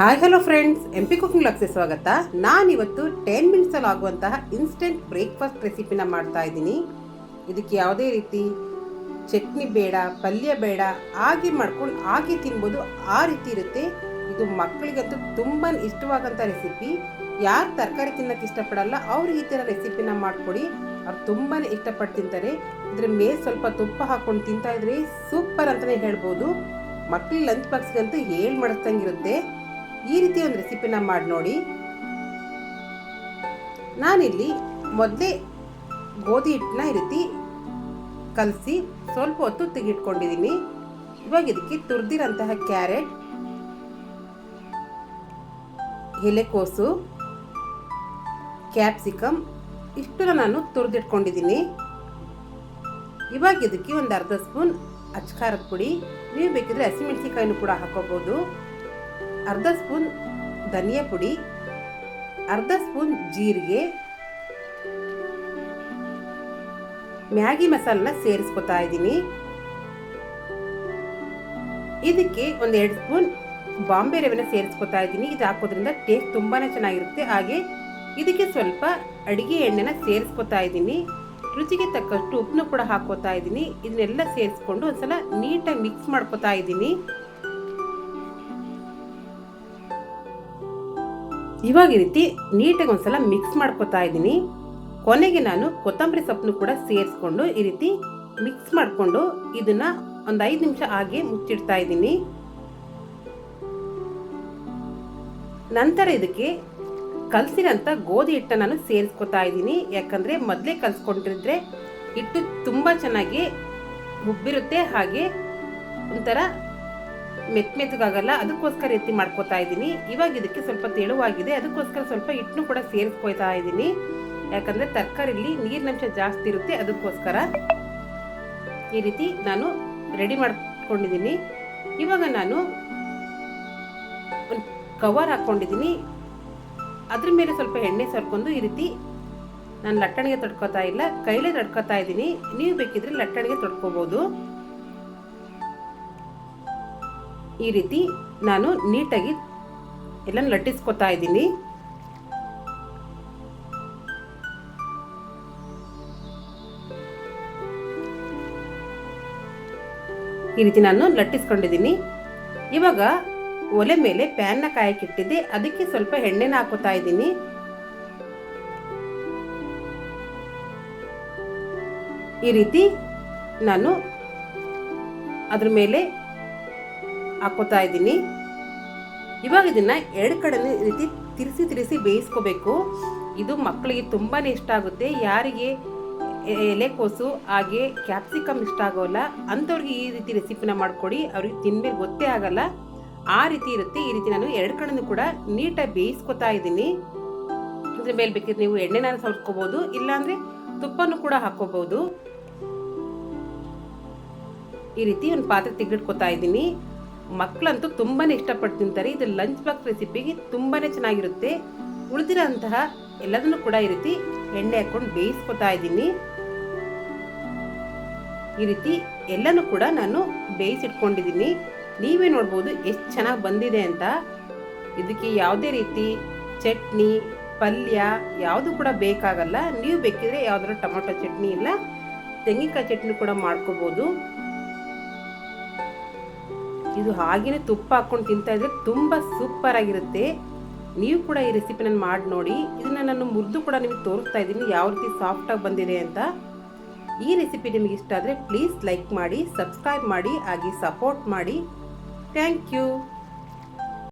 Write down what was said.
Hi hello friends M P cooking ಲಾಕ್ಸ್ಗೆ ಸ್ವಾಗತ. ನಾನಿವತ್ತು ten ಮಿನಿಟ್ಸಲ್ಲಿ ಆಗುವಂತಹ ಇನ್ಸ್ಟೆಂಟ್ ಬ್ರೇಕ್ಫಾಸ್ಟ್ ರೆಸಿಪಿನ ಮಾಡ್ತಾ ಇದ್ದೀನಿ. ಇದಕ್ಕೆ ಯಾವುದೇ ರೀತಿ ಚಟ್ನಿ ಬೇಡ, ಪಲ್ಯ ಬೇಡ, ಹಾಗೆ ಮಾಡ್ಕೊಂಡು ಹಾಗೆ ತಿನ್ಬೋದು ಆ ರೀತಿ ಇರುತ್ತೆ. ಇದು ಮಕ್ಕಳಿಗಂತೂ ತುಂಬ ಇಷ್ಟವಾಗಂಥ ರೆಸಿಪಿ ಯಾರು ತರಕಾರಿ ತಿನ್ನಕ್ಕೆ ಇಷ್ಟಪಡಲ್ಲ ಅವ್ರಿಗೆ ಈ ಥರ ರೆಸಿಪಿನ ಮಾಡಿಕೊಡಿ. ಅವ್ರು ತುಂಬಾ ಇಷ್ಟಪಟ್ಟು ತಿಂತಾರೆ. ಇದ್ರ ಮೇಲೆ ಸ್ವಲ್ಪ ತುಪ್ಪ ಹಾಕ್ಕೊಂಡು ತಿಂತಾ ಇದ್ರೆ ಸೂಪರ್ ಅಂತಲೇ ಹೇಳ್ಬೋದು. ಮಕ್ಕಳಿಗೆ ಲಂಚ್ ಬಾಕ್ಸ್ಗಂತೂ ಹೇಳಿ ಮಾಡಿಸ್ದಂಗಿರುತ್ತೆ ಈ ರೀತಿ ಒಂದು ರೆಸಿಪಿನ ಮಾಡಿ ನೋಡಿ. ನಾನಿಲ್ಲಿ ಮೊದಲೇ ಗೋಧಿ ಹಿಟ್ಟನ್ನ ಈ ರೀತಿ ಕಲಸಿ ಸ್ವಲ್ಪ ಹೊತ್ತು ತೆಗಿಟ್ಕೊಂಡಿದ್ದೀನಿ ಇವಾಗ ಇದಕ್ಕೆ ತುರಿದಿರೋಂತಹ ಕ್ಯಾರೆಟ್ ಎಲೆಕೋಸು ಕ್ಯಾಪ್ಸಿಕಮ್ ಇಷ್ಟನ್ನು ನಾನು ತುರಿದಿಟ್ಕೊಂಡಿದ್ದೀನಿ. ಇವಾಗ ಇದಕ್ಕೆ ಒಂದು ಅರ್ಧ ಸ್ಪೂನ್ ಅಚ್ಕಾರದ ಪುಡಿ, ನೀವು ಬೇಕಿದ್ರೆ ಹಸಿಮೆಣಸಿಕಾಯಿನೂ ಕೂಡ ಹಾಕೋಬೋದು. ಅರ್ಧ ಸ್ಪೂನ್ ಧನಿಯಾ ಪುಡಿ, ಅರ್ಧ ಸ್ಪೂನ್ ಜೀರಿಗೆ, ಮ್ಯಾಗಿ ಮಸಾಲನ ಸೇರಿಸ್ಕೊತಾ ಇದ್ದೀನಿ. ಇದಕ್ಕೆ ಒಂದು ಎರಡು ಸ್ಪೂನ್ ಬಾಂಬೆ ರವೆನ ಸೇರಿಸ್ಕೊತಾ ಇದ್ದೀನಿ. ಇದು ಹಾಕೋದ್ರಿಂದ ಟೇಸ್ಟ್ ತುಂಬಾ ಚೆನ್ನಾಗಿರುತ್ತೆ. ಹಾಗೆ ಇದಕ್ಕೆ ಸ್ವಲ್ಪ ಅಡಿಗೆ ಎಣ್ಣೆನ ಸೇರಿಸ್ಕೊತಾ ಇದ್ದೀನಿ. ರುಚಿಗೆ ತಕ್ಕಷ್ಟು ಉಪ್ಪನ್ನು ಕೂಡ ಹಾಕೋತಾ ಇದ್ದೀನಿ. ಇದನ್ನೆಲ್ಲ ಸೇರಿಸ್ಕೊಂಡು ಒಂದ್ಸಲ ನೀಟಾಗಿ ಮಿಕ್ಸ್ ಮಾಡ್ಕೊತಾ ಇದ್ದೀನಿ. ಇವಾಗ ಈ ರೀತಿ ನೀಟಾಗಿ ಒಂದ್ಸಲ ಮಿಕ್ಸ್ ಮಾಡ್ಕೊತಾ ಇದ್ದೀನಿ. ಕೊನೆಗೆ ನಾನು ಕೊತ್ತಂಬರಿ ಸೊಪ್ಪನ್ನು ಕೂಡ ಸೇರಿಸ್ಕೊಂಡು ಈ ರೀತಿ ಮಿಕ್ಸ್ ಮಾಡಿಕೊಂಡು ಇದನ್ನ ಒಂದು ಐದು ನಿಮಿಷ ಹಾಗೆ ಮುಚ್ಚಿಡ್ತಾ ಇದ್ದೀನಿ. ನಂತರ ಇದಕ್ಕೆ ಕಲಸಿರೋಂಥ ಗೋಧಿ ಹಿಟ್ಟನ್ನು ನಾನು ಸೇರಿಸ್ಕೊತಾ ಇದ್ದೀನಿ. ಯಾಕಂದರೆ ಮೊದಲೇ ಕಲಿಸ್ಕೊಂಡಿದ್ರೆ ಹಿಟ್ಟು ತುಂಬ ಚೆನ್ನಾಗಿ ಉಬ್ಬಿರುತ್ತೆ ಹಾಗೆ ಒಂಥರ ಮೆತ್ ಮೆತ್ತಗಾಗಲ್ಲ, ಅದಕ್ಕೋಸ್ಕರ ಎತ್ತಿ ಮಾಡ್ಕೋತಾ ಇದ್ದೀನಿ. ಇವಾಗ ಇದಕ್ಕೆ ಸ್ವಲ್ಪ ತೆಳುವಾಗಿದೆ, ಅದಕ್ಕೋಸ್ಕರ ಸ್ವಲ್ಪ ಹಿಟ್ಟನ್ನು ಕೂಡ ಸೇರಿಸ್ಕೊತಾ ಇದ್ದೀನಿ. ಯಾಕಂದರೆ ತರಕಾರಿಲಿ ನೀರಿನಂಶ ಜಾಸ್ತಿ ಇರುತ್ತೆ, ಅದಕ್ಕೋಸ್ಕರ ಈ ರೀತಿ ನಾನು ರೆಡಿ ಮಾಡ್ಕೊಂಡಿದ್ದೀನಿ. ಇವಾಗ ನಾನು ಒಂದು ಕವರ್ ಹಾಕ್ಕೊಂಡಿದ್ದೀನಿ. ಅದ್ರ ಮೇಲೆ ಸ್ವಲ್ಪ ಎಣ್ಣೆ ಸರ್ಕೊಂಡು ಈ ರೀತಿ ನಾನು ಲಟ್ಟಣಿಗೆ ತೊಡ್ಕೋತಾ ಇಲ್ಲ, ಕೈಲೇ ತೊಡ್ಕೋತಾ ಇದ್ದೀನಿ. ನೀವು ಬೇಕಿದ್ರೆ ಲಟ್ಟಣಿಗೆ ತೊಡ್ಕೋಬೋದು. ಈ ರೀತಿ ನಾನು ನೀಟಾಗಿ ಎಲ್ಲ ಲಟ್ಟಿಸ್ಕೊತಾ ಇದ್ದೀನಿ. ಈ ರೀತಿ ನಾನು ಲಟ್ಟಿಸ್ಕೊಂಡಿದ್ದೀನಿ. ಇವಾಗ ಒಲೆ ಮೇಲೆ ಪ್ಯಾನ್ನ ಕಾಯಕ್ಕಿಟ್ಟಿದ್ದೆ ಅದಕ್ಕೆ ಸ್ವಲ್ಪ ಎಣ್ಣೆನ ಹಾಕೋತಾ ಇದ್ದೀನಿ. ಈ ರೀತಿ ನಾನು ಅದ್ರ ಮೇಲೆ ಹಾಕೋತಾ ಇದ್ದೀನಿ. ಇವಾಗ ಇದನ್ನು ಎರಡು ಕಡೆ ಈ ರೀತಿ ತಿರ್ಸಿ ತಿರ್ಸಿ ಬೇಯಿಸ್ಕೋಬೇಕು. ಇದು ಮಕ್ಕಳಿಗೆ ತುಂಬಾ ಇಷ್ಟ ಆಗುತ್ತೆ. ಯಾರಿಗೆ ಎಲೆಕೋಸು ಹಾಗೆ ಕ್ಯಾಪ್ಸಿಕಮ್ ಇಷ್ಟ ಆಗೋಲ್ಲ, ಅಂಥವ್ರಿಗೆ ಈ ರೀತಿ ರೆಸಿಪಿನ ಮಾಡಿಕೊಡಿ. ಅವ್ರಿಗೆ ತಿನ್ಮೇಲೆ ಗೊತ್ತೇ ಆಗಲ್ಲ. ಆ ರೀತಿ ಇರುತ್ತೆ. ಈ ರೀತಿ ನಾನು ಎರಡು ಕಡೆನೂ ಕೂಡ ನೀಟಾಗಿ ಬೇಯಿಸ್ಕೊತಾ ಇದ್ದೀನಿ. ಅದ್ರ ಮೇಲೆ ಬೇಕಿದ್ರೆ ನೀವು ಎಣ್ಣೆನ ಸವರ್ಕೋಬೋದು ಇಲ್ಲಾಂದರೆ ತುಪ್ಪನೂ ಕೂಡ ಹಾಕೋಬಹುದು ಈ ರೀತಿ ಒಂದು ಪಾತ್ರೆ ತೆಗೆದಿಟ್ಕೋತಾ ಇದ್ದೀನಿ. ಮಕ್ಕಳಂತೂ ತುಂಬಾ ಇಷ್ಟಪಟ್ಟು ತಿಂತಾರೆ. ಇದು ಲಂಚ್ ಬಾಕ್ಸ್ ರೆಸಿಪಿಗೆ ತುಂಬಾ ಚೆನ್ನಾಗಿರುತ್ತೆ. ಉಳಿದಿರೋಂತಹ ಎಲ್ಲದನ್ನು ಕೂಡ ಈ ರೀತಿ ಎಣ್ಣೆ ಹಾಕೊಂಡು ಬೇಯಿಸ್ಕೊತಾ ಇದ್ದೀನಿ. ಈ ರೀತಿ ಎಲ್ಲನೂ ಕೂಡ ನಾನು ಬೇಯಿಸಿಟ್ಕೊಂಡಿದ್ದೀನಿ. ನೀವೇ ನೋಡ್ಬೋದು ಎಷ್ಟು ಚೆನ್ನಾಗಿ ಬಂದಿದೆ ಅಂತ. ಇದಕ್ಕೆ ಯಾವುದೇ ರೀತಿ ಚಟ್ನಿ, ಪಲ್ಯ ಯಾವುದು ಕೂಡ ಬೇಕಾಗಲ್ಲ. ನೀವು ಬೇಕಿದ್ರೆ ಯಾವ್ದಾದ್ರು ಟೊಮೊಟೊ ಚಟ್ನಿ ಇಲ್ಲ, ತೆಂಗಿನಕಾಯಿ ಚಟ್ನಿ ಕೂಡ ಮಾಡ್ಕೋಬೋದು. ಇದು ಹಾಗೇನೆ ತುಪ್ಪ ಹಾಕೊಂಡು ತಿಂತಾ ಇದ್ರೆ ತುಂಬ ಸೂಪರ್ ಆಗಿರುತ್ತೆ. ನೀವು ಕೂಡ ಈ ರೆಸಿಪಿನ ಮಾಡಿ ನೋಡಿ. ಇದನ್ನ ನಾನು ಮುರಿದು ಕೂಡ ನಿಮಗೆ ತೋರಿಸ್ತಾ ಇದ್ದೀನಿ. ಯಾವ ರೀತಿ ಸಾಫ್ಟಾಗಿ ಬಂದಿದೆ ಅಂತ. ಈ ರೆಸಿಪಿ ನಿಮಗೆ ಇಷ್ಟ ಆದರೆ ಪ್ಲೀಸ್ ಲೈಕ್ ಮಾಡಿ ಸಬ್ಸ್ಕ್ರೈಬ್ ಮಾಡಿ, ಹಾಗೆ ಸಪೋರ್ಟ್ ಮಾಡಿ. Thank you